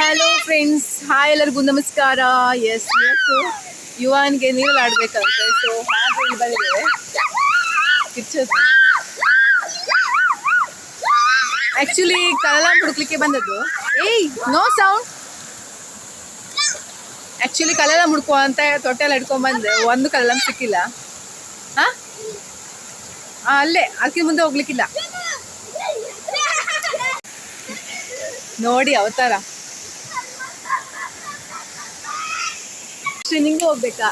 Hello friends hi ಎಲ್ಲರಿಗೂ ನಮಸ್ಕಾರ. S ಇವತ್ತು ಯುವನ್ಗೆ ನೀರಲ್ಲಿ ಆಡ್ಬೇಕಂತೆ. ಸೊ ಹಾಗೆ ಇಲ್ಲಿ ಬಂದಿದ್ದೇವೆ. ಕಿಚ್ಚೋದು ಆ್ಯಕ್ಚುಲಿ ಕಲಲ ಹುಡುಕ್ಲಿಕ್ಕೆ ಬಂದದ್ದು. ಏಯ್ ನೋ ಸೌಂಡ್ ಆ್ಯಕ್ಚುಲಿ ಕಲಲ ಮುಡ್ಕೋ ಅಂತ ತೊಟ್ಟೆಲ್ಲ ಹಿಡ್ಕೊಂಡ್ ಬಂದೆ. ಒಂದು ಕಲಲ ಸಿಕ್ಕಿಲ್ಲ. ಹಾಂ? ಅಲ್ಲೇ ಅದಕ್ಕೆ ಮುಂದೆ ಹೋಗ್ಲಿಕ್ಕಿಲ್ಲ. ನೋಡಿ ಅವತಾರ. ಶ್ರೀ ನಿಂಗೆ ಹೋಗ್ಬೇಕಾ?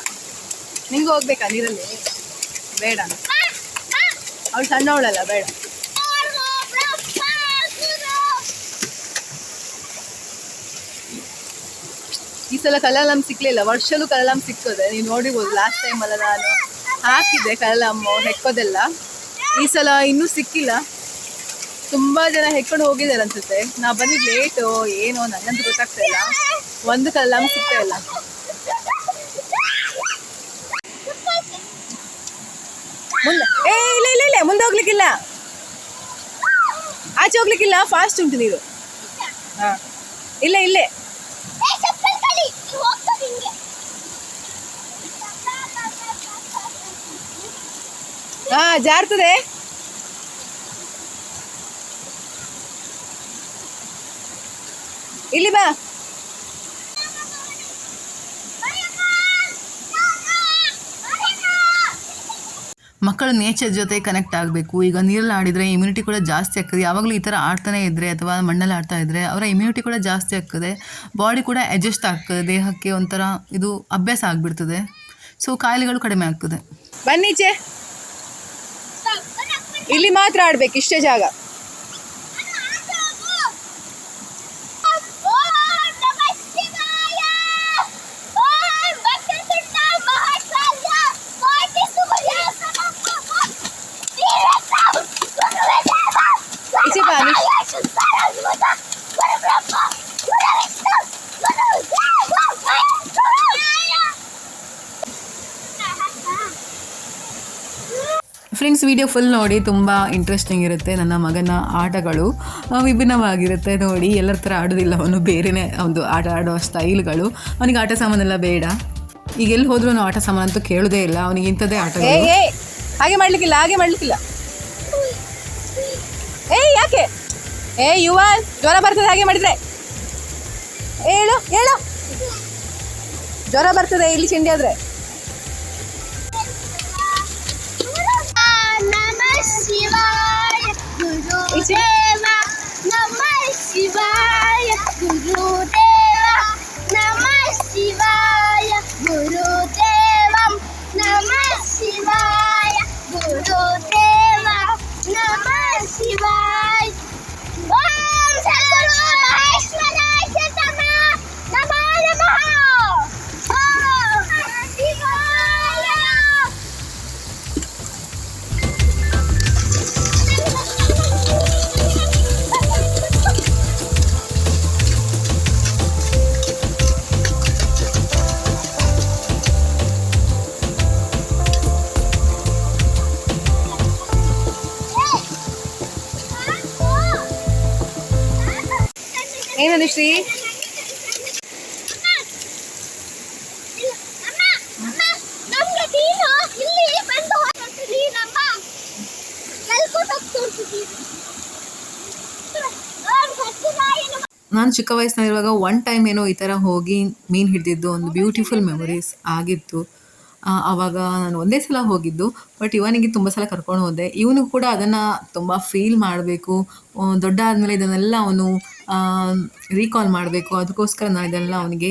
ನಿಂಗೆ ಹೋಗ್ಬೇಕಾ ನೀರಲ್ಲಿ? ಬೇಡ. ಅವಳು ಸಣ್ಣವಳಲ್ಲ, ಬೇಡ. ಈ ಸಲ ಕಲಲಂ ಸಿಕ್ಲಿಲ್ಲ, ವರ್ಷಲು ಕಲಲಂ ಸಿಕ್ತದೆ. ನೀವು ನೋಡಿರ್ಬೋದು ಲಾಸ್ಟ್ ಟೈಮ್ ಅಲ್ಲ ನಾನು ಹಾಕಿದ್ದೆ ಕಲಲಮ್ಮು ಹೆಕ್ಕೋದೆಲ್ಲ. ಈ ಸಲ ಇನ್ನೂ ಸಿಕ್ಕಿಲ್ಲ. ತುಂಬಾ ಜನ ಹೆಕ್ಕೊಂಡು ಹೋಗಿದ್ದಾರೆ ಅನ್ಸುತ್ತೆ. ನಾ ಬಂದಿದ್ದು ಲೇಟು ಏನೋ ನನಗಂತೂ ಗೊತ್ತಾಗ್ತಾ ಇಲ್ಲ. ಒಂದು ಕಲಲಂ ಸಿಗ್ತಾ ಇಲ್ಲ. ಮುಂದೆ ಏ ಇಲ್ಲ ಇಲ್ಲ ಇಲ್ಲ ಮುಂದೆ ಹೋಗ್ಲಿಕ್ಕಿಲ್ಲ. ಆಚೆ ಹೋಗ್ಲಿಕ್ಕಿಲ್ಲ ಫಾಸ್ಟ್ ಉಂಟು ನೀರು ಹಾ. ಇಲ್ಲ ಇಲ್ಲೇ. ಹಾ ಜಾರ್ತದೆ. ಇಲ್ಲಿ ಬಾ. ಮಕ್ಕಳು ನೇಚರ್ ಜೊತೆ ಕನೆಕ್ಟ್ ಆಗಬೇಕು. ಈಗ ನೀರಲ್ಲಿ ಆಡಿದರೆ ಇಮ್ಯುನಿಟಿ ಕೂಡ ಜಾಸ್ತಿ ಆಗ್ತದೆ. ಯಾವಾಗಲೂ ಈ ಥರ ಆಡ್ತಾನೆ ಇದ್ದರೆ ಅಥವಾ ಮಣ್ಣಲ್ಲಿ ಆಡ್ತಾ ಇದ್ದರೆ ಅವರ ಇಮ್ಯುನಿಟಿ ಕೂಡ ಜಾಸ್ತಿ ಆಗ್ತದೆ. ಬಾಡಿ ಕೂಡ ಅಡ್ಜಸ್ಟ್ ಆಗ್ತದೆ. ದೇಹಕ್ಕೆ ಒಂಥರ ಇದು ಅಭ್ಯಾಸ ಆಗಿಬಿಡ್ತದೆ. ಸೊ ಕಾಯಿಲೆಗಳು ಕಡಿಮೆ ಆಗ್ತದೆ. ಬನ್ನಿಚೆ ಇಲ್ಲಿ ಮಾತ್ರ ಆಡ್ಬೇಕು, ಇಷ್ಟೇ ಜಾಗ. ವಿಡಿಯೋ ಫುಲ್ ನೋಡಿ ತುಂಬ ಇಂಟ್ರೆಸ್ಟಿಂಗ್ ಇರುತ್ತೆ ನನ್ನ ಮಗನ ಆಟಗಳು. ವಿಭಿನ್ನವಾಗಿರುತ್ತೆ ನೋಡಿ. ಎಲ್ಲರ ಥರ ಆಡೋದಿಲ್ಲ ಅವನು, ಬೇರೆನೇ ಒಂದು ಆಟ ಆಡೋ ಸ್ಟೈಲ್ಗಳು ಅವನಿಗೆ ಆಟ ಸಾಮಾನೆಲ್ಲ ಬೇಡ. ಈಗ ಎಲ್ಲಿ ಹೋದ್ರು ನಾವು ಆಟ ಸಾಮಾನು ಅಂತೂ ಕೇಳೋದೇ ಇಲ್ಲ. ಅವನಿಗೆ ಇಂಥದ್ದೇ ಆಟ ಹಾಗೆ ಮಾಡ್ಲಿಕ್ಕಿಲ್ಲ ಹಾಗೆ ಮಾಡ್ಲಿಕ್ಕಿಲ್ಲ. ಏ ಯಾಕೆ? ಏ ಯುವ, ಜ್ವರ ಬರ್ತದೆ, ಹಾಗೆ ಮಾಡಿದ್ರೆ. ಹೇಳು ಹೇಳು. ಜ್ವರ ಬರ್ತದೆ, ಇಲ್ಲಿ ಆದ್ರೆ. शिवाय गुरुदेवा नमः शिवाय गुरुदेवा नमः शिवाय गुरुदेवं नमः शिवाय गुरुदेवा नमः शिवाय ನಮ್ಗೆ ನೀನು ಚಿಕ್ಕ ವಯಸ್ಸಿನಲ್ಲಿರುವಾಗ ಒನ್ ಟೈಮ್ ಏನೋ ಈ ಥರ ಹೋಗಿ ಮೀನು ಹಿಡಿದಿದ್ದು, ಒಂದು ಬ್ಯೂಟಿಫುಲ್ ಮೆಮೊರೀಸ್ ಆಗಿತ್ತು. ಆವಾಗ ನಾನು ಒಂದೇ ಸಲ ಹೋಗಿದ್ದು ಬಟ್ ಇವನಿಗೆ ತುಂಬ ಸಲ ಕರ್ಕೊಂಡು ಹೋದೆ. ಇವನು ಕೂಡ ಅದನ್ನು ತುಂಬ ಫೀಲ್ ಮಾಡಬೇಕು. ದೊಡ್ಡ ಆದಮೇಲೆ ಇದನ್ನೆಲ್ಲ ಅವನು ರೀಕಾಲ್ ಮಾಡಬೇಕು. ಅದಕ್ಕೋಸ್ಕರ ನಾನು ಇದೆಲ್ಲ ಅವನಿಗೆ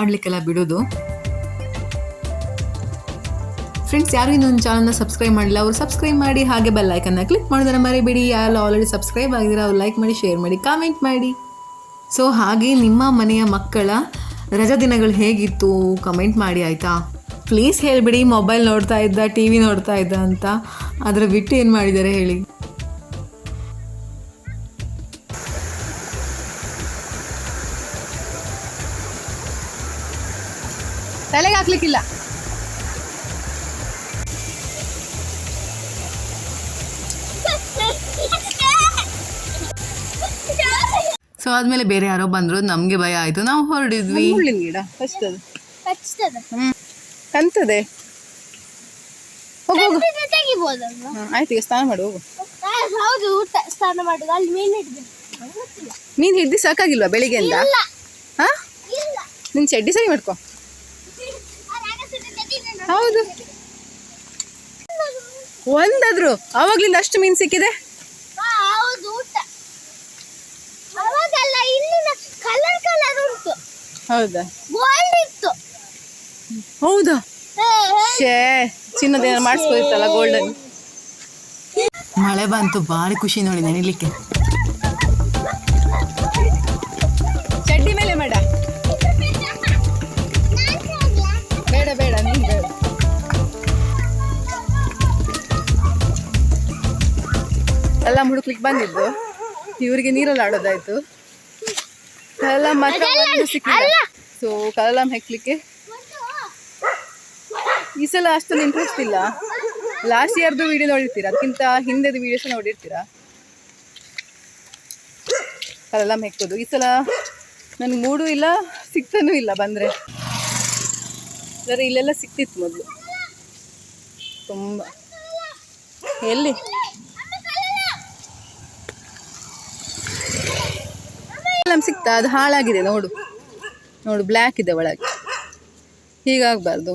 ಆಡಲಿಕ್ಕೆಲ್ಲ ಬಿಡೋದು. ಫ್ರೆಂಡ್ಸ್ ಯಾರು ಇನ್ನೊಂದು ಚಾನಲ್ನ ಸಬ್ಸ್ಕ್ರೈಬ್ ಮಾಡಿಲ್ಲ, ಅವರು ಸಬ್ಸ್ಕ್ರೈಬ್ ಮಾಡಿ, ಹಾಗೆ ಬೆಲ್ ಐಕನ್ನ ಕ್ಲಿಕ್ ಮಾಡೋದನ್ನ ಮರಿಬೇಡಿ. ಯಾರು ಆಲ್ರೆಡಿ ಸಬ್ಸ್ಕ್ರೈಬ್ ಆಗಿದ್ರೆ ಅವ್ರು ಲೈಕ್ ಮಾಡಿ ಶೇರ್ ಮಾಡಿ ಕಾಮೆಂಟ್ ಮಾಡಿ. ಸೊ ಹಾಗೆ ನಿಮ್ಮ ಮನೆಯ ಮಕ್ಕಳ ರಜಾ ದಿನಗಳು ಹೇಗಿತ್ತು? ಕಮೆಂಟ್ ಮಾಡಿ, ಆಯಿತಾ? ಪ್ಲೀಸ್ ಹೇಳಿಬಿಡಿ ಮೊಬೈಲ್ ನೋಡ್ತಾ ಇದ್ದ ಟಿ ವಿ ನೋಡ್ತಾ ಇದ್ದ ಅಂತ. ಅದರ ಬಿಟ್ಟು ಏನು ಮಾಡಿದ್ದಾರೆ ಹೇಳಿ. ಹಾಕ್ಲಿಕ್ಕಿಲ್ಲ. ಸೊ ಆದ್ಮೇಲೆ ಬೇರೆ ಯಾರೋ ಬಂದ್ರು ನಮ್ಗೆ ಭಯ ಆಯ್ತು. ನಾವು ಹೊರಡಿದ್ವಿ. ಮುಳ್ಳಿನ ಗಿಡ ಫಸ್ಟ್ ಅದು ಕಂತದೆ. ಹೋಗು ಹೋಗು. ಕಚ್ಚಿದ್ರೆ ತೆಗಿಬೋದಲ್ವಾ? ಹಾ, ಆಯ್ತು ಈಗ ಸ್ನಾನ ಮಾಡು ಹೋಗು. ಹೌದು ಊಟ ಸ್ನಾನ ಮಾಡುದು ಅಲ್ಲಿ ಮೀನು ಹಿಡಿದು ಮೀನ್ ಹಿಡ್ದು ಸಾಕಾಗಿಲ್ವಾ ಬೆಳಿಗ್ಗೆಯಿಂದ? ಇಲ್ಲ. ಹಾ? ಇಲ್ಲ. ನಿನ್ ಚಡ್ಡಿ ಸರಿ ಮಾಡ್ಕೊ ಅದು ಅಗಸದ ತೆಗಿದ್ರೆ ನಾನು- ಹೌದು. ಒಂದಾದ್ರು. ಅವಾಗ್ಲಿಂದ ಅಷ್ಟು ಮೀನ್ ಸಿಕ್ಕಿದೆ? ಹೌದು ಊಟ. ಅವಾಗೆಲ್ಲ ಇಲ್ಲಿನ ಕಲರ್ ಕಲರ್ ಉಂಟು. ಹೌದಾ? ಗೋಲ್ಡ್ ಇತ್ತು. ಹೌದಾ? ಹೇ, ಹೇ. ಶೇ ಚಿನ್ನದೇನ ಮಾಡಿಸ್ಬೋದಿತ್ತಲ್ಲ ಗೋಲ್ಡನ್ ಮಳೆ ಬಂತು ಭಾರಿ ಖುಷಿ ನೋಡಿ ನೆನಿಲಿಕ್ಕೆ. ಎಲ್ಲ ಹುಡುಕ್ಲಿಕ್ಕೆ ಬಂದಿದ್ದು. ಇವರಿಗೆ ನೀರಲ್ಲಿ ಆಡೋದಾಯ್ತು. ಕಲಾಮ್ ಮಾತ್ರ ಒಂದು ಸಿಕ್ಕಿಲ್ಲ ಸೊ ಕಲಂ ಹೆಕ್ಲಿಕ್ಕೆ ಈ ಸಲ ಅಷ್ಟೊಂದು ಇಂಟ್ರೆಸ್ಟ್ ಇಲ್ಲ. ಲಾಸ್ಟ್ ಇಯರ್ದು ವಿಡಿಯೋ ನೋಡಿರ್ತೀರಾ? ಅದಕ್ಕಿಂತ ಹಿಂದೆದು ವಿಡಿಯೋಸ್ ನೋಡಿರ್ತೀರಾ? ಕಲಂ ಹೆಕ್ಕೋದು ಈ ಸಲ ನನಗೆ ಮೂಡು ಇಲ್ಲ ಸಿಗ್ತಾನೂ ಇಲ್ಲ ಬಂದರೆ. ಸರಿ ಇಲ್ಲೆಲ್ಲ ಸಿಕ್ತಿತ್ತು ಮೊದಲು. ತುಂಬ. ಎಲ್ಲಿ? ಕಲಂ ಸಿಕ್ತಾ ಅದು ಹಾಳಾಗಿದೆ, ನೋಡು. ನೋಡು ಬ್ಲ್ಯಾಕ್ ಇದೆ ಒಳಗೆ. ಹೀಗಾಗಬಾರ್ದು.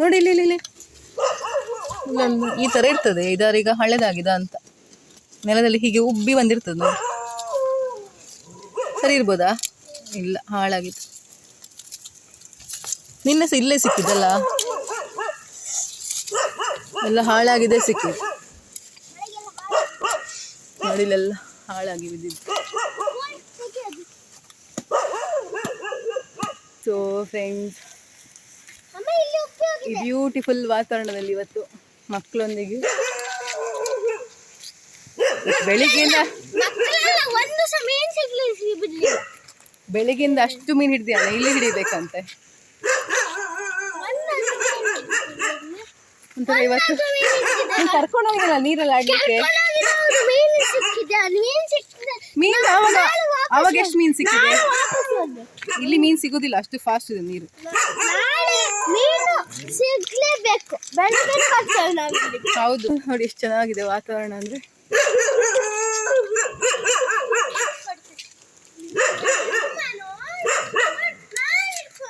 ನೋಡಿ, ಇಲ್ಲಿ ಇಲ್ಲಿ ಇಲ್ಲಿ. ಈ ಥರ ಇರ್ತದೆ, ಇದಾರೀಗ ಹಳೆದಾಗಿದೆ ಅಂತ. ನೆಲದಲ್ಲಿ ಹೀಗೆ ಉಬ್ಬಿ ಬಂದಿರ್ತದೆ ನೋಡಿ. ಸರಿ ಇರ್ಬೋದಾ? ಇಲ್ಲ ಹಾಳಾಗಿತ್ತು ನಿನ್ನೆ ಸಹ ಇಲ್ಲೇ ಸಿಕ್ಕಿದಲ್ಲ ಎಲ್ಲ ಹಾಳಾಗಿದೆ ಸಿಕ್ಕಿದ್ದು ಇಲ್ಲೆಲ್ಲ ಹಾಳಾಗಿ ಬಿದ್ದಿದ್ದು. ಸೊ ಫ್ರೆಂಡ್ಸ್ ಈ ಬ್ಯೂಟಿಫುಲ್ ವಾತಾವರಣದಲ್ಲಿ ಇವತ್ತು ಮಕ್ಕಳೊಂದಿಗೆ ಬೆಳಿಗ್ಗೆಯಿಂದ ಬೆಳಿಗ್ಗೆಯಿಂದ ಅಷ್ಟು ಮೀನು ಹಿಡ್ದಿಯಾನ ಇಲ್ಲಿ ಹಿಡಿಬೇಕಂತೆ. ಒಂಥರ ಇವತ್ತು ಕರ್ಕೊಂಡೋಗಿಲ್ಲ, ನೀರಲ್ಲಿ ಆಡ್ಲಿಕ್ಕೆ? ಮೀನು ಅವಾಗ ಅವಾಗ ಎಷ್ಟು ಮೀನ್ ಸಿಕ್ಕಿದೆ? ಇಲ್ಲಿ ಮೀನ್ ಸಿಗೋದಿಲ್ಲ ಅಷ್ಟು ಫಾಸ್ಟ್ ಇದೆ ನೀರು. ಹೌದು. ನೋಡಿ ಎಷ್ಟು ಚೆನ್ನಾಗಿದೆ ವಾತಾವರಣ ಅಂದ್ರೆ.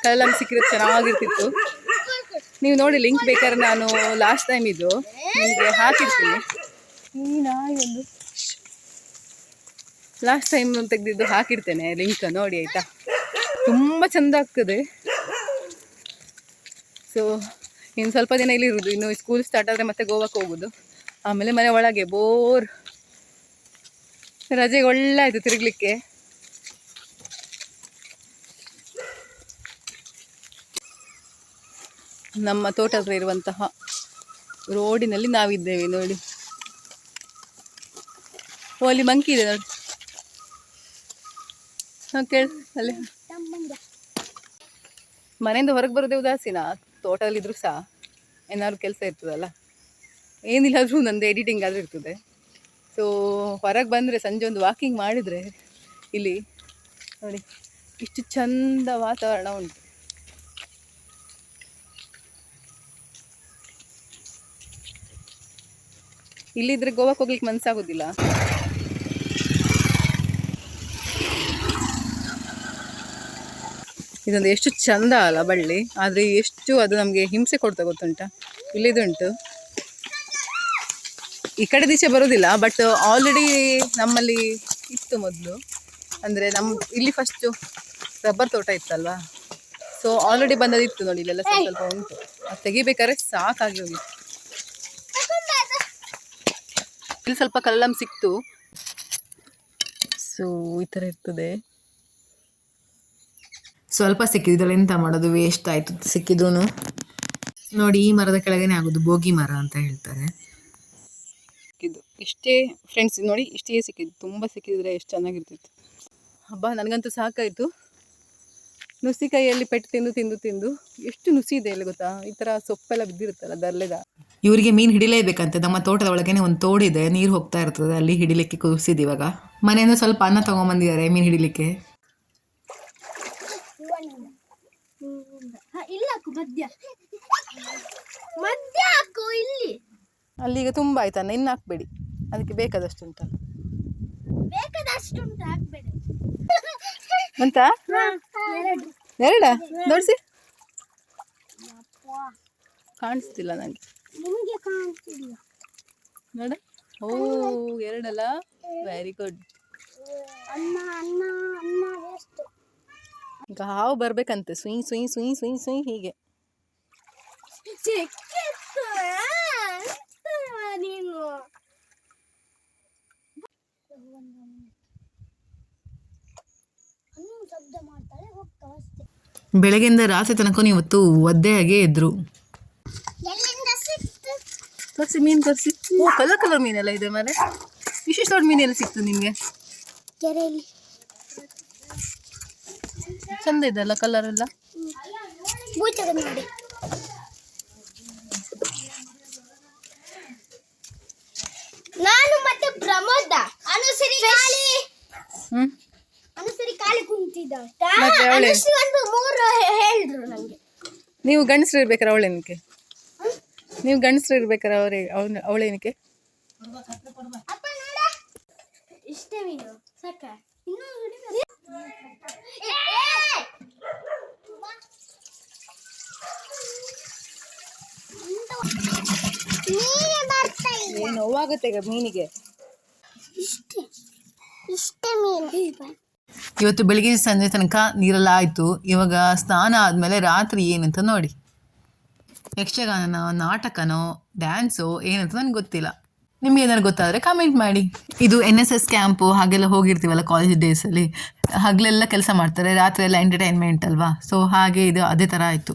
ಕಲ್ಲಂ ಸಿಕ್ಕಿರೋ ಚೆನ್ನಾಗಿರ್ತಿತ್ತು. ನೀವು ನೋಡಿ ಲಿಂಕ್ ಬೇಕಾದ್ರೆ ನಾನು ಲಾಸ್ಟ್ ಟೈಮ್ ಇದು ನಿಮಗೆ ಹಾಕಿರ್ತೀನಿ. ಈ ನಾಯಿ ಒಂದು ಲಾಸ್ಟ್ ಟೈಮ್ ತೆಗೆದಿದ್ದು ಹಾಕಿರ್ತೇನೆ ಲಿಂಕ್ ನೋಡಿ ಆಯ್ತಾ? ತುಂಬ ಚೆಂದ ಆಗ್ತದೆ. ಸೊ ಇನ್ನು ಸ್ವಲ್ಪ ದಿನ ಇಲ್ಲಿ ಇರುವುದು ಇನ್ನು ಸ್ಕೂಲ್ ಸ್ಟಾರ್ಟ್ ಆದರೆ ಮತ್ತೆ ಗೋವಾಕ್ಕೆ ಹೋಗೋದು. ಆಮೇಲೆ ಮನೆ ಒಳಗೆ ಬೋರ್ ರಜೆಗೆ ಒಳ್ಳೆ ಆಯಿತು ತಿರುಗಲಿಕ್ಕೆ. ನಮ್ಮ ತೋಟದಲ್ಲಿ ಇರುವಂತಹ ರೋಡಿನಲ್ಲಿ ನಾವಿದ್ದೇವೆ, ನೋಡಿ. ಓ, ಅಲ್ಲಿ ಮಂಕಿ ಇದೆ, ನೋಡಿ. ಕೇಳಿ ಅಲ್ಲಿ. ಮನೆಯಿಂದ ಹೊರಗೆ ಬರೋದೇ ಉದಾಸೀನ. ತೋಟದಲ್ಲಿದ್ರು ಸಹ ಏನಾದ್ರು ಕೆಲಸ ಇರ್ತದಲ್ಲ. ಏನಿಲ್ಲಾದರೂ ನಂದು ಎಡಿಟಿಂಗ್ ಆದರೂ ಇರ್ತದೆ. ಸೊ ಹೊರಗೆ ಬಂದರೆ ಸಂಜೆ ಒಂದು ವಾಕಿಂಗ್ ಮಾಡಿದರೆ ಇಲ್ಲಿ ನೋಡಿ, ಇಷ್ಟು ಚಂದ ವಾತಾವರಣ ಉಂಟು. ಇಲ್ಲಿದ್ರೆ ಗೋವಾಕ್ಕೆ ಹೋಗ್ಲಿಕ್ಕೆ ಮನಸ್ಸಾಗೋದಿಲ್ಲ ಇದೊಂದು ಎಷ್ಟು ಚಂದ ಅಲ್ಲ ಬಳ್ಳಿ. ಆದರೆ ಎಷ್ಟು ಅದು ನಮಗೆ ಹಿಂಸೆ ಕೊಡ್ತಾ ಗೊತ್ತುಂಟ? ಇಲ್ಲಿದುಂಟು. ಈ ಕಡೆ ದಿಶೆ ಬರೋದಿಲ್ಲ ಬಟ್ ಆಲ್ರೆಡಿ ನಮ್ಮಲ್ಲಿ ಇತ್ತು ಮೊದಲು. ಅಂದರೆ ನಮ್ಮ ಇಲ್ಲಿ ಫಸ್ಟು ರಬ್ಬರ್ ತೋಟ ಇತ್ತಲ್ವಾ? ಸೊ ಆಲ್ರೆಡಿ ಬಂದದಿತ್ತು ನೋಡಿ, ಇಲ್ಲೆಲ್ಲ ಸ್ವಲ್ಪ ಸ್ವಲ್ಪ ಉಂಟು. ಅದು ತೆಗಿಬೇಕಾದ್ರೆ ಸಾಕಾಗಿ ಹೋಗಿ ಇಲ್ಲಿ ಸ್ವಲ್ಪ ಕಲ್ಲಂ ಸಿಕ್ತು. ಸೊ ಈ ಥರ ಇರ್ತದೆ. ಸ್ವಲ್ಪ ಸಿಕ್ಕಿದ್ರಲ್ಲಿ ಎಂತ ಮಾಡೋದು? ವೇಸ್ಟ್ ಆಯಿತು ಸಿಕ್ಕಿದೂ ನೋಡಿ ಈ ಮರದ ಕೆಳಗೇನೆ ಆಗೋದು ಬೋಗಿ ಮರ ಅಂತ ಹೇಳ್ತಾರೆ. ಸಿಕ್ಕಿದ್ದು. ಇಷ್ಟೇ ಫ್ರೆಂಡ್ಸ್ ನೋಡಿ ಇಷ್ಟೇ ಸಿಕ್ಕಿದ್ದು. ತುಂಬ ಸಿಕ್ಕಿದ್ರೆ ಎಷ್ಟು ಚೆನ್ನಾಗಿರ್ತಿತ್ತು. ಹಬ್ಬ ನನಗಂತೂ ಸಾಕಾಯಿತು. ನುಸಿ ಕೈಯಲ್ಲಿ ಪೆಟ್ಟು ತಿಂದು ತಿಂದು ತಿಂದು ಎಷ್ಟು ನುಸಿ ಇದೆ ಇಲ್ಲಿ ಗೊತ್ತಾ? ಈ ಥರ ಸೊಪ್ಪೆಲ್ಲ ಬಿದ್ದಿರುತ್ತಲ್ಲ ದರ್ಲೆದ ಇವರಿಗೆ ಮೀನು ಹಿಡಿಲೇಬೇಕಂತೆ. ನಮ್ಮ ತೋಟದ ಒಳಗೇನೆ ಒಂದು ತೋಡಿದೆ ನೀರು ಹೋಗ್ತಾ ಇರ್ತದೆ ಅಲ್ಲಿ ಹಿಡಿಲಿಕ್ಕೆ ಕೂರಿಸಿದ್ದು ಇವಾಗ. ಮನೆಯಿಂದ ಸ್ವಲ್ಪ ಅನ್ನ ತಗೊಂಬಂದಿದ್ದಾರೆ ಮೀನು ಹಿಡಿಲಿಕ್ಕೆ. ಹ, ಇಲ್ಲ ಹಾಕು ಅಲ್ಲಿ ಈಗ ತುಂಬ ಆಯ್ತಾನ ಇನ್ನು ಹಾಕ್ಬೇಡಿ. ಅದಕ್ಕೆ ಬೇಕಾದಷ್ಟು ಉಂಟಲ್ಲ ಬೇಕಾದಷ್ಟು ಉಂಟು ಹಾಕ್ಬೇಡಿ ಅಂತ ಎರಡು. ದೊಡ್ಸಿ? ಕಾಣಿಸ್ತಿಲ್ಲ ನನಗೆ ನಿಮಗೆ ನೋಡ. ಓ ಎರಡಲ್ಲ? ವೆರಿ ಗುಡ್ ಅನ್ನ ಅನ್ನ ಅನ್ನ ವೇಸ್ಟ್ ಈಗ ಹಾವು ಬರ್ಬೇಕಂತೆ. ಸುಯಿ ಸುಯಿ ಸುಯಿ ಸುಯಿ ಸುಯಿ ಹೀಗೆ. ಬೆಳಗ್ಗೆಯಿಂದ ರಾತ್ರಿ ತನಕ ಇವತ್ತು ಒದ್ದೆಯಾಗೆ ಇದ್ರು. ತೋರಿಸಿ ಮೀನು ತೋರಿಸಿ. ಓ ಕಲರ್ ಕಲರ್ ಮೀನೆಲ್ಲ ಇದೆ ಮನೆ. ವಿಶೇಷ ದೊಡ್ಡ ಮೀನೆಲ್ಲ ಸಿಕ್ತು ನಿಮಗೆ. ಕೆರೆಯಲ್ಲಿ. ಚಂದ ಇದೆಲ್ಲ ಕಲರ್ ಎಲ್ಲ? ನೋಡಿ ನಾನು ಮತ್ತೆ ಪ್ರಮೋದ. ಅನುಸರಿ ಕುಂತಿದ್ದ ಮತ್ತೆ ಅವಳೆ? ಒಂದು ಮೂರು ಹೇಳಿದ್ರು ನೀವು ಗಂಡಸ್ರು ಇರ್ಬೇಕಾರೆ ಅವಳೇನಕ್ಕೆ ನೀವು ಗಂಡಸ್ರು ಇರ್ಬೇಕಾರೆ ಅವರೇ ಅವನ ಅವಳೇನಕ್ಕೆ ಅಪ್ಪ ನೋಡ. ಇಷ್ಟೇ ಮೀನು. ಸಾಕ? ಇನ್ನೂ ಹಿಡಿಬೇಕು. ಏ, ಏ! ಬಾ. ನೀನೇ ಬರ್ತಾ ಇಲ್ಲ ಏನು ನೋವಾಗುತ್ತೆ ಈಗ ಮೀನಿಗೆ. ಇಷ್ಟೇ ಇಷ್ಟೇ ಮೀನು. ಇವತ್ತು ಬೆಳಿಗ್ಗೆ ಸಂಜೆ ತನಕ ನೀರೆಲ್ಲ ಆಯಿತು. ಇವಾಗ ಸ್ನಾನ ಆದಮೇಲೆ ರಾತ್ರಿ ಏನಂತ ನೋಡಿ. ಯಕ್ಷಗಾನನೋ ನಾಟಕನೋ ಡ್ಯಾನ್ಸೋ ಏನಂತ ನನಗೆ ಗೊತ್ತಿಲ್ಲ. ನಿಮ್ಗೆ ಏನಾದ್ರು ಗೊತ್ತಾದರೆ ಕಾಮೆಂಟ್ ಮಾಡಿ. ಇದು ಎನ್ ಎಸ್ ಎಸ್ ಕ್ಯಾಂಪು ಹಾಗೆಲ್ಲ ಹೋಗಿರ್ತೀವಲ್ಲ ಕಾಲೇಜ್ ಡೇಸಲ್ಲಿ ಹಗಲೆಲ್ಲ ಕೆಲಸ ಮಾಡ್ತಾರೆ ರಾತ್ರಿ ಎಲ್ಲ ಎಂಟರ್ಟೈನ್ಮೆಂಟ್ ಅಲ್ವಾ? ಸೊ ಹಾಗೆ ಇದು ಅದೇ ಥರ ಆಯಿತು.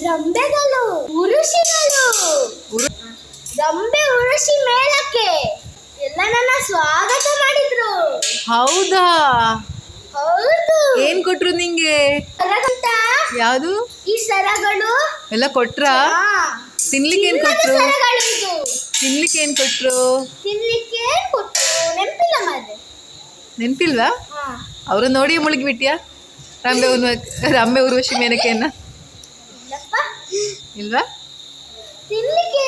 ರಂಬೆಗಳು ಉರುಷಿಗಳು ರಂಬೆ ಉರುಷಿ ಮೇಳಕ್ಕೆ ಎಲ್ಲ ನನ್ನ ಸ್ವಾಗತ ಮಾಡಿದ್ರು. ಹೌದಾ? ಹೌದು. ಏನ್ ಕೊಟ್ರು ನಿಂಗೆ? ಸರಗಂತ? ಯಾವುದು? ಈ ಸರಗಳು? ಎಲ್ಲ ಕೊಟ್ರಾ? ತಿನ್ಲಿಕ್ಕೆ ಏನ್ ಕೊಟ್ರು? ಸರಗಳು ಇದು. ತಿನ್ಲಿಕ್ಕೆ ಏನ್ ಕೊಟ್ರು? ತಿನ್ಲಿಕ್ಕೆ ಕೊಟ್ರು? ನೆನಪಿಲ್ಲ ಮಾರ್ರೆ. ನೆನ್ಪಿಲ್ವಾ? ಹಾ. ಅವ್ರ ನೋಡಿ ಮುಳುಗಿ ಬಿಟ್ಯಾ ರಂಬೆ ಉರ್ವ ರಂಬೆ ಉರ್ವಶಿ ಮೇನಕೆಯನ್ನ? ಇಲ್ವಾ? ತಿನ್ಲಿಕ್ಕೆ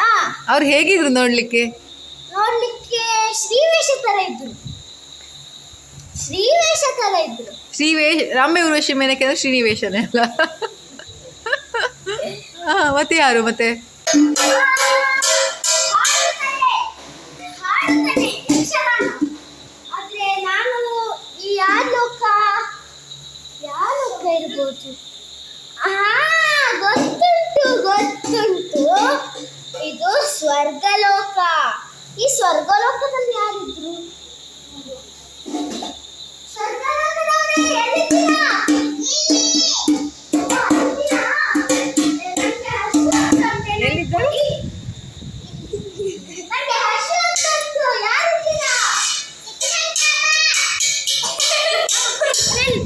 ಆ. ಅವ್ರು ಹೇಗಿದ್ರು ನೋಡ್ಲಿಕ್ಕೆ? ನೋಡ್ಲಿಕ್ಕೆ ಶ್ರೀವೇಶ ತರ ಇದ್ರು. ಶ್ರೀವೇಶ ತರ ಇದ್ರು. ಶ್ರೀವೇಶ ರಂಬೆ ಉರ್ವಶಿ ಮೇನಕ್ಕೆ ಅಂದ್ರೆ ಶ್ರೀನಿವೇಶನೇ ಅಲ್ಲ? ಮತ್ತೆ ಯಾರು ಮತ್ತೆ? ಆದ್ರೆ ನಾನು ಈ ಯಾವ ಲೋಕ ಯಾವ ಲೋಕ ಇರ್ಬೋದು? ಇದು ಇದು ಸ್ವರ್ಗಲೋಕ ಈ ಸ್ವರ್ಗಲೋಕದಲ್ಲಿ ಯಾರಿದ್ರು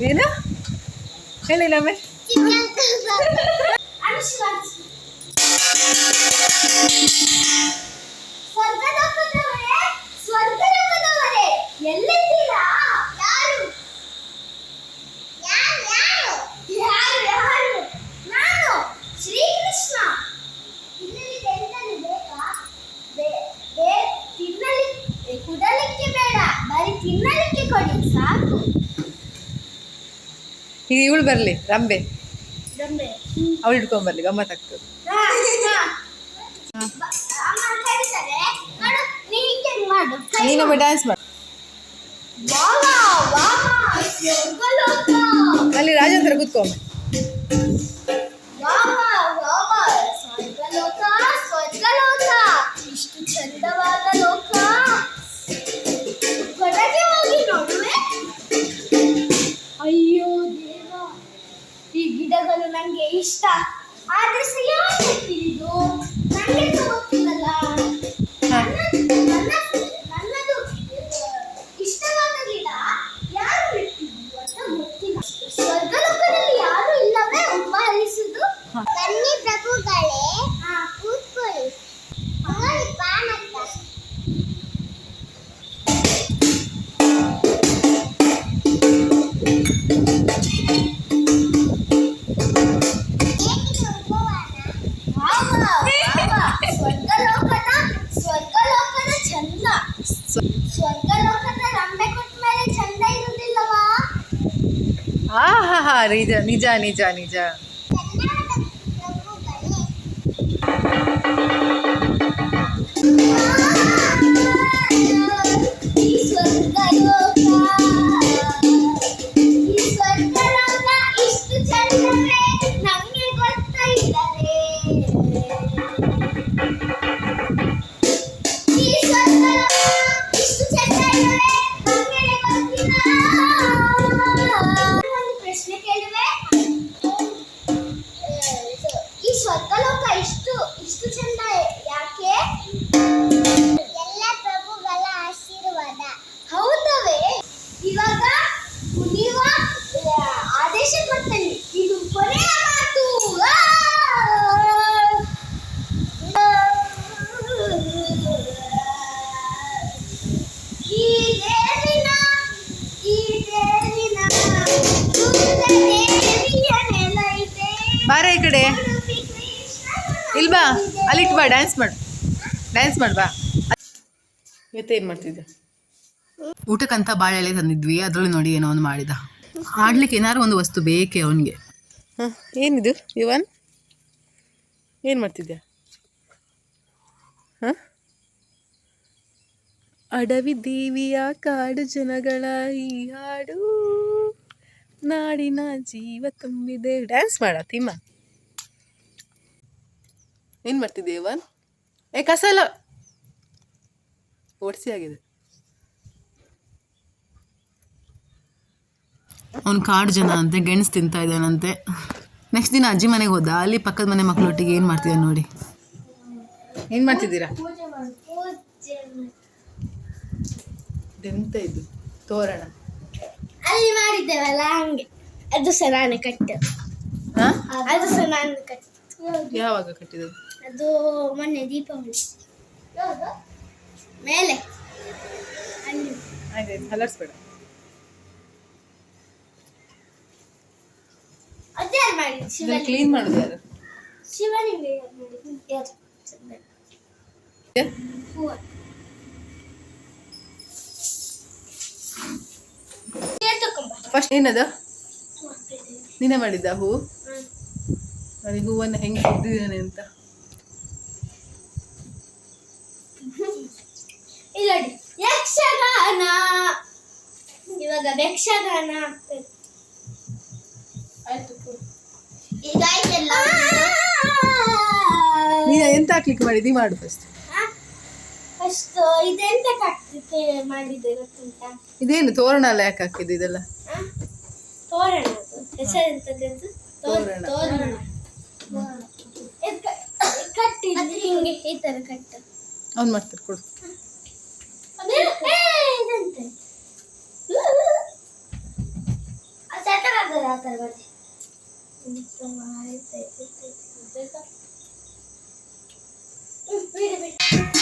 ಏನು ಹೇಳಿಲ್ಲ ಮೇಲೆ ಈಗ ಇವಳು ಬರಲಿ ರಂಬೆ. ಅವಳು ಹಿಡ್ಕೊಂಬರ್ಲಿ ಗಮ್ಮತ್ತಾಗ್ತದೆ ಅಮ್ಮ ಕರೀತಾರೆ ನೋಡು ನೀ ಹೀಗೆ ಮಾಡು. ಕೈ ನೀನೊಮ್ಮೆ ಡ್ಯಾನ್ಸ್ ಮಾಡು. ಅಲ್ಲಿ ರಾಜೇಂದ್ರ ಕೂತ್ಕೊಂಬೆ ಇಷ್ಟು ಚಂದವಾದ ಲೋಕ. ಇಷ್ಟ. ಆದ್ರೆ ಸಹ ಯಾರು निजा नीचा नीचा ಅಲ್ಲಿ ಬಾ ಡ್ಯಾನ್ಸ್ ಮಾಡು. ಡ್ಯಾನ್ಸ್ ಮಾಡ್ಬಾ ಬಾ. ಇವತ್ತೇನು ಮಾಡ್ತಿದ್ದೆ ಊಟಕ್ಕಂತ ಬಾಳೆಲೆ ತಂದಿದ್ವಿ ಅದರಲ್ಲಿ ನೋಡಿ ಏನೋ ಒಂದು ಮಾಡಿದ. ಆಡ್ಲಿಕ್ಕೆ ಏನಾದ್ರು ಒಂದು ವಸ್ತು ಬೇಕೇ ಅವನಿಗೆ. ಹಾಂ ಏನಿದು ಇವನ್? ಏನು ಮಾಡ್ತಿದ್ಯಾ? ಹಾಂ? ಅಡವಿ ದೇವಿಯ ಕಾಡು ಜನಗಳ ಈ ಹಾಡು. ನಾಡಿನ ಜೀವ ತುಂಬಿದೆ. ಡ್ಯಾನ್ಸ್ ಮಾಡ ತಿಮ್ಮ. ಏನು ಮಾಡ್ತಿದ್ದೆ ಇವನ್ ಏ ಕಸ ಎಲ್ಲ ಒಡಿಸಿ ಆಗಿದೆ. ಅವ್ನು ಕಾಡು ಜನ ಅಂತೆ ಗೆಣಸು ತಿಂತಾ ಇದ್ದಾನಂತೆ. ನೆಕ್ಸ್ಟ್ ದಿನ ಅಜ್ಜಿ ಮನೆಗೆ ಹೋದ ಅಲ್ಲಿ ಪಕ್ಕದ ಮನೆ ಮಕ್ಕಳೊಟ್ಟಿಗೆ ಏನು ಮಾಡ್ತಿದ್ದ ನೋಡಿ. ಏನು ಮಾಡ್ತಿದ್ದೀರಾ. ಎಂತ ಇದು ತೋರಣ. ಅಲ್ಲಿ ಮಾಡಿದ್ದೇವಲ್ಲ ಹಂಗೆ. ಅದು ಸಹ ನಾನೇ ಕಟ್ಟ ಅದು ಸಹ ನಾನು ಕಟ್ಟು ಯಾವಾಗ ಕಟ್ಟಿದ್ದು? ಅದು ಮೊನ್ನೆ ದೀಪಾವಳಿ ಮೇಲೆ. ಅಲ್ಲಿ. ಆಯ್ತಾಯ್ತು ಹಲರ್ಸ್ಬೇಡ. ಅದೇ ಯಾರು ಮಾಡಿದ್ದು? ಇದನ್ನ ಶಿವಲಿಂಗ ಕ್ಲೀನ್ ಮಾಡೋದು ಯಾರು? ಶಿವಲಿಂಗ ಯಾರು ಮಾಡಿದ್ದು? ಯಾರು? ಚಂದ. ಹೂವ. ನೀರ್ ತಕೊಂಬ. ಫಸ್ಟ್ ಏನದು ಹೂವ. ನೀನೇ ಮಾಡಿದ್ದ ಹೂ ಹ್ಮ್. ಹೂವನ್ನ ಹೂವನ್ನು ಹೆಂಗೆ ತೆಗ್ದಿದ್ದಾನೆ ಅಂತ. ಇಲ್ಲ ನೋಡಿ ಯಕ್ಷಗಾನ. ಇವಾಗ ಯಕ್ಷಗಾನ ಆಗ್ತದೆ ಈಗ ಆಯ್ತಲ್ಲ ನೀನು ಎಂತ ಹಾಕ್ಲಿಕ್ಕೆ ಮಾಡಿದ್ದಿ ಮಾಡು ಫಸ್ಟ್ ಫಸ್ಟ್ ಇದೆಂತ ಗೊತ್ತುಂಟಾ? ಇದೇನು ತೋರಣ ಎಲ್ಲ ಯಾಕೆ ಹಾಕಿದ್ದು ಇದೆಲ್ಲ? ಆ? ತೋರಣ ಅದು. ಹೆಸರೆಂತದ್ದು ತೋರಣ. ತೋರಣ. ಇದ್ ಕ- ಕಟ್ಟಿದ್ದು ಹಿಂಗೆ ಈ ತರ ಕಟ್ಟು ಅವ್ನು ಮಾಡ್ತಾರೆ ಕೊಡು ಅದೇ ಏ, ಇದಂತೆ ಆ ಚಟಕಾಗಲ್ಲ ಆ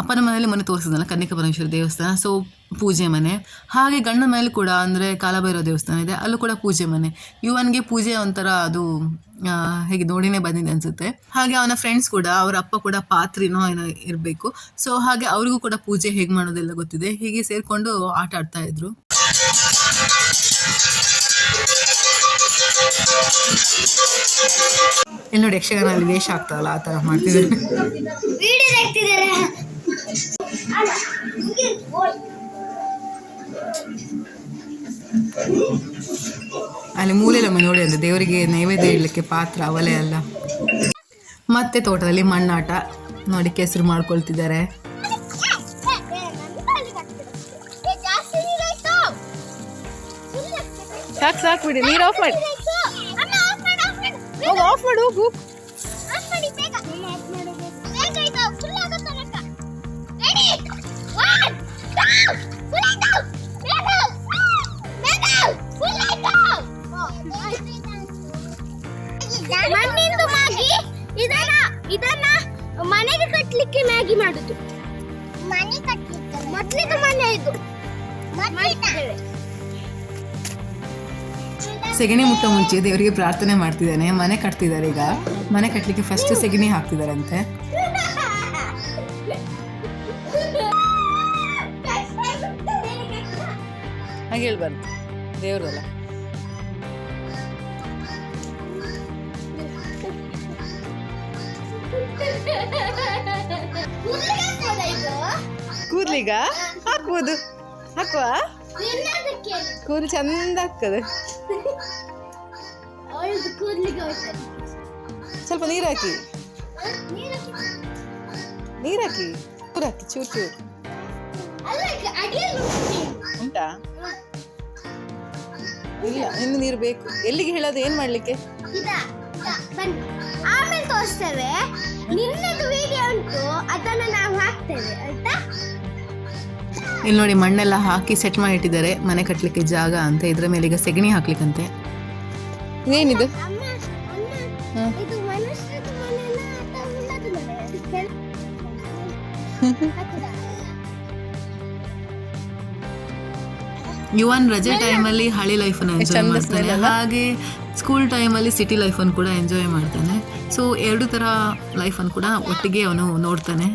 ಅಪ್ಪನ ಮನೆಯಲ್ಲಿ ಮನೆ ತೋರಿಸಿದ್ನಲ್ಲ ಕನ್ನಿಕ ಪರಮೇಶ್ವರ ದೇವಸ್ಥಾನ ಸೊ ಪೂಜೆ ಮನೆ. ಹಾಗೆ ಗಂಡನ ಮನೇಲಿ ಕೂಡ, ಅಂದರೆ ಕಾಲಭೈರವ ದೇವಸ್ಥಾನ ಇದೆ, ಅಲ್ಲೂ ಕೂಡ ಪೂಜೆ ಮನೆ. ಇವನ್ಗೆ ಪೂಜೆ ಒಂಥರ ಅದು ಹೇಗೆ ನೋಡಿನೇ ಬಂದಿದೆ ಅನಿಸುತ್ತೆ. ಹಾಗೆ ಅವನ ಫ್ರೆಂಡ್ಸ್ ಕೂಡ, ಅವರ ಅಪ್ಪ ಕೂಡ ಪಾತ್ರಿನೋ ಏನೋ ಇರಬೇಕು. ಸೊ ಹಾಗೆ ಅವರಿಗೂ ಕೂಡ ಪೂಜೆ ಹೇಗೆ ಮಾಡೋದೆಲ್ಲ ಗೊತ್ತಿದೆ. ಹೀಗೆ ಸೇರಿಕೊಂಡು ಆಟ ಆಡ್ತಾ ಇದ್ರು. ಇಲ್ಲಿ ನೋಡಿ ಯಕ್ಷಗಾನ ಅಲ್ಲಿ ವೇಷ ಆಗ್ತಾವಲ್ಲ ಆ ಥರ ಮಾಡ್ತಿದ್ದಾರೆ. ಅಲ್ಲ ಮೂಲೆಯಲ್ಲೊಮ್ಮೆ ನೋಡಿ ಅಂದ್ರೆ ದೇವರಿಗೆ ನೈವೇದ್ಯ ಇಡಲಿಕ್ಕೆ ಪಾತ್ರ ಅವಲೆ ಅಲ್ಲ ಮತ್ತೆ ತೋಟದಲ್ಲಿ ಮಣ್ಣಾಟ ನೋಡಿ ಕೆಸರು ಮಾಡ್ಕೊಳ್ತಿದ್ದಾರೆ. ಸಾಕು ಸಾಕು ಬಿಡಿ ನೀರು ಆಫ್ ಮಾಡಿ. ಆಫ್ ಮಾಡು ಕಟ್ಲಿಕ್ಕೆ ಮ್ಯಾಗಿ ಮಾಡುದು. ಮನೆ ಕಟ್ಟಲಿಕ್ಕೆ ಮೊದಲಿಗೆ ಮನೆ ಇದು. ಮಾಡಿದ್ದೇವೆ. ಸೆಗಣಿ ಮುಟ್ಟ ಮುಂಚೆ ದೇವರಿಗೆ ಪ್ರಾರ್ಥನೆ ಮಾಡ್ತಿದ್ದಾನೆ. ಮನೆ ಕಟ್ತಿದ್ದಾರೆ ಈಗ. ಮನೆ ಕಟ್ಟಲಿಕ್ಕೆ ಫಸ್ಟ್ ಸೆಗಣಿ ಹಾಕ್ತಿದ್ದಾರಂತೆ ಹಾಗೆ ಹೇಳ್ಬಾರ್ದು. ದೇವ್ರದಲ್ಲ. ಕೂದ್ಲಿಗ ಹಾಕ್ಬೋದು ಹಾಕುವ? ಕೂದಲು ಚಂದ ಆಗ್ತದೆ ಸ್ವಲ್ಪ ನೀರು ಹಾಕಿ. ನೀರು ಹಾಕಿ. ಚೂರು ಹಾಕಿ ಚೂರು ಚೂರು. ಉಂಟಾ. ಇಲ್ಲ ಇನ್ನು ನೀರು ಬೇಕು. ಎಲ್ಲಿಗೆ ಹೇಳೋದು ಏನು ಮಾಡ್ಲಿಕ್ಕೆ? ಆಮೇಲೆ ತೋರಿಸ್ತೇವೆ. ನಿನ್ನದು ವಿಡಿಯೋ ಉಂಟು ಅದನ್ನ ನಾವು ಹಾಕ್ತೇವೆ ಆಯ್ತಾ? ಇಲ್ಲಿ ನೋಡಿ ಮಣ್ಣೆಲ್ಲ ಹಾಕಿ ಸೆಟ್ ಮಾಡಿ ಇಟ್ಟಿದ್ದಾರೆ ಮನೆ ಕಟ್ಟಲಿಕ್ಕೆ ಜಾಗ ಅಂತ. ಇದ್ರ ಮೇಲೆ ಈಗ ಸೆಗಣಿ ಹಾಕ್ಲಿಕ್ಕಂತೆ. ಏನಿದು? ಯುವನ್ ರಜೆ ಟೈಮಲ್ಲಿ ಹಳಿ ಲೈಫ್ ಎಂಜಾಯ್ ಮಾಡ್ತಾನೆ. ಅಲ್ಲ? ಹಾಗೆ ಸ್ಕೂಲ್ ಟೈಮಲ್ಲಿ ಸಿಟಿ ಲೈಫನ್ನು ಕೂಡ ಎಂಜಾಯ್ ಮಾಡ್ತಾನೆ. ಸೊ ಎರಡು ತರ ಲೈಫ್ ಅನ್ನು ಕೂಡ ಒಟ್ಟಿಗೆ ಅವನು ನೋಡ್ತಾನೆ.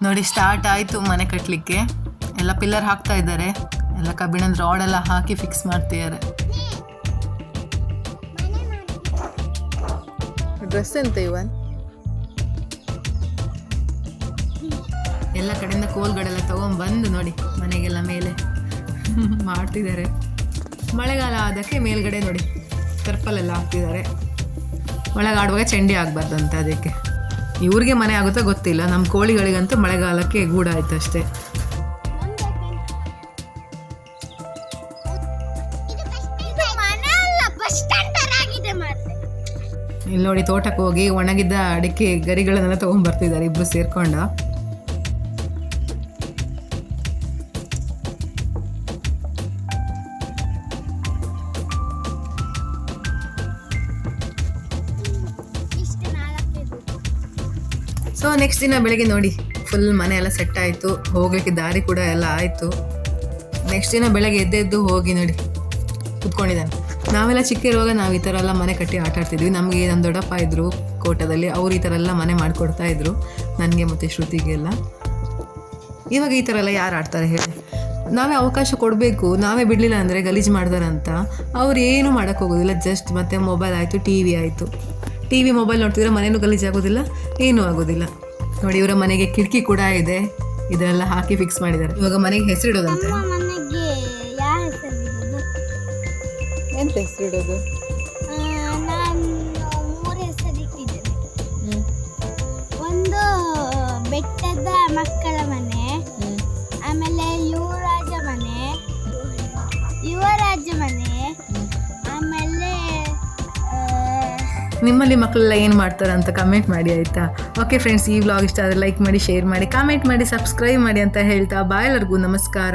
ನೋಡಿ ಸ್ಟಾರ್ಟ್ ಆಯಿತು ಮನೆ ಕಟ್ಟಲಿಕ್ಕೆ ಎಲ್ಲ ಪಿಲ್ಲರ್ ಹಾಕ್ತಾ ಇದ್ದಾರೆ. ಎಲ್ಲ ಕಬ್ಬಿಣದ ರಾಡ್ ಎಲ್ಲ ಹಾಕಿ ಫಿಕ್ಸ್ ಮಾಡ್ತಿದ್ದಾರೆ. ಡ್ರೆಸ್ ಎಂತ ಇವನ್? ಎಲ್ಲ ಕಡೆಯಿಂದ ಕೋಲ್ಗಳೆಲ್ಲ ತಗೊಂಡ್ಬಂದು ನೋಡಿ ಮನೆಗೆಲ್ಲ ಮೇಲೆ ಮಾಡ್ತಿದ್ದಾರೆ. ಮಳೆಗಾಲ ಆದಕ್ಕೆ ಮೇಲ್ಗಡೆ ನೋಡಿ ಟರ್ಪಲೆಲ್ಲ ಹಾಕ್ತಿದ್ದಾರೆ. ಒಳಗಾಡುವಾಗ ಚಂಡಿ ಆಗಬಾರ್ದಂತೆ ಅದಕ್ಕೆ. ಇವ್ರಿಗೆ ಮನೆ ಆಗುತ್ತೋ ಗೊತ್ತಿಲ್ಲ. ನಮ್ಮ ಕೋಳಿಗಳಿಗಂತೂ ಮಳೆಗಾಲಕ್ಕೆ ಗೂಡಾಯ್ತು ಅಷ್ಟೇ. ಇಲ್ಲಿ ನೋಡಿ ತೋಟಕ್ಕೆ ಹೋಗಿ ಒಣಗಿದ್ದ ಅಡಿಕೆ ಗರಿಗಳನ್ನೆಲ್ಲ ತೊಗೊಂಡ್ಬರ್ತಿದ್ದಾರೆ ಇಬ್ಬರು ಸೇರ್ಕೊಂಡು. ನೆಕ್ಸ್ಟ್ ದಿನ ಬೆಳಗ್ಗೆ ನೋಡಿ ಫುಲ್ ಮನೆ ಎಲ್ಲ ಸೆಟ್ ಆಯಿತು, ಹೋಗ್ಲಿಕ್ಕೆ ದಾರಿ ಕೂಡ ಎಲ್ಲ ಆಯಿತು. ನೆಕ್ಸ್ಟ್ ದಿನ ಬೆಳಗ್ಗೆ ಎದ್ದೆದ್ದು ಹೋಗಿ ನೋಡಿ, ಕುತ್ಕೊಂಡಿದ್ದಾನೆ. ನಾವೆಲ್ಲ ಚಿಕ್ಕ ಇರುವಾಗ ನಾವು ಈ ಥರ ಎಲ್ಲ ಮನೆ ಕಟ್ಟಿ ಆಟ ಆಡ್ತಿದ್ವಿ. ನಮಗೆ ನಮ್ಮ ದೊಡ್ಡಪ್ಪ ಇದ್ದರು ಕೋಟದಲ್ಲಿ, ಅವ್ರು ಈ ಥರ ಎಲ್ಲ ಮನೆ ಮಾಡಿಕೊಡ್ತಾ ಇದ್ರು, ನನಗೆ ಮತ್ತು ಶ್ರುತಿಗೆಲ್ಲ. ಇವಾಗ ಈ ಥರ ಎಲ್ಲ ಯಾರು ಆಡ್ತಾರೆ ಹೇಳಿ. ನಾವೇ ಅವಕಾಶ ಕೊಡಬೇಕು, ನಾವೇ ಬಿಡಲಿಲ್ಲ ಅಂದರೆ ಗಲೀಜು ಮಾಡ್ತಾರೆ ಅಂತ ಅವ್ರು ಏನೂ ಮಾಡೋಕ್ಕೆ ಹೋಗೋದಿಲ್ಲ ಜಸ್ಟ್ ಮತ್ತೆ ಮೊಬೈಲ್ ಆಯಿತು ಟಿ ವಿ ಆಯಿತು. ಟಿ ವಿ ಮೊಬೈಲ್ ನೋಡ್ತಿದ್ರೆ ಮನೇನೂ ಗಲೀಜು ಆಗೋದಿಲ್ಲ, ಏನೂ ಆಗೋದಿಲ್ಲ. ನೋಡಿ ಇವರ ಮನೆಗೆ ಕಿಟಕಿ ಕೂಡ ಇದೆ. ಇದೆಲ್ಲ ಹಾಕಿ ಫಿಕ್ಸ್ ಮಾಡಿದ್ದಾರೆ. ಇವಾಗ ಮನೆಗೆ ಹೆಸರಿಡೋದಂತೆ ಎಂತ ಹೆಸರಿಡೋದು ನಾನು ಮೂರು ಹೆಸರಿಟ್ಟಿದ್ದೇನೆ ಒಂದು ಬೆಟ್ಟದ ಮಕ್ಕಳ ಮನೆ. ನಿಮ್ಮಲ್ಲಿ ಮಕ್ಕಳೆಲ್ಲ ಏನು ಮಾಡ್ತಾರೆ ಅಂತ ಕಮೆಂಟ್ ಮಾಡಿ ಆಯಿತಾ? ಓಕೆ ಫ್ರೆಂಡ್ಸ್ ಈ ವ್ಲಾಗ್ ಇಷ್ಟ ಆದರೆ ಲೈಕ್ ಮಾಡಿ ಶೇರ್ ಮಾಡಿ ಕಾಮೆಂಟ್ ಮಾಡಿ ಸಬ್ಸ್ಕ್ರೈಬ್ ಮಾಡಿ ಅಂತ ಹೇಳ್ತಾ ಬಾಯ್ ಎಲ್ಲರಿಗೂ ನಮಸ್ಕಾರ.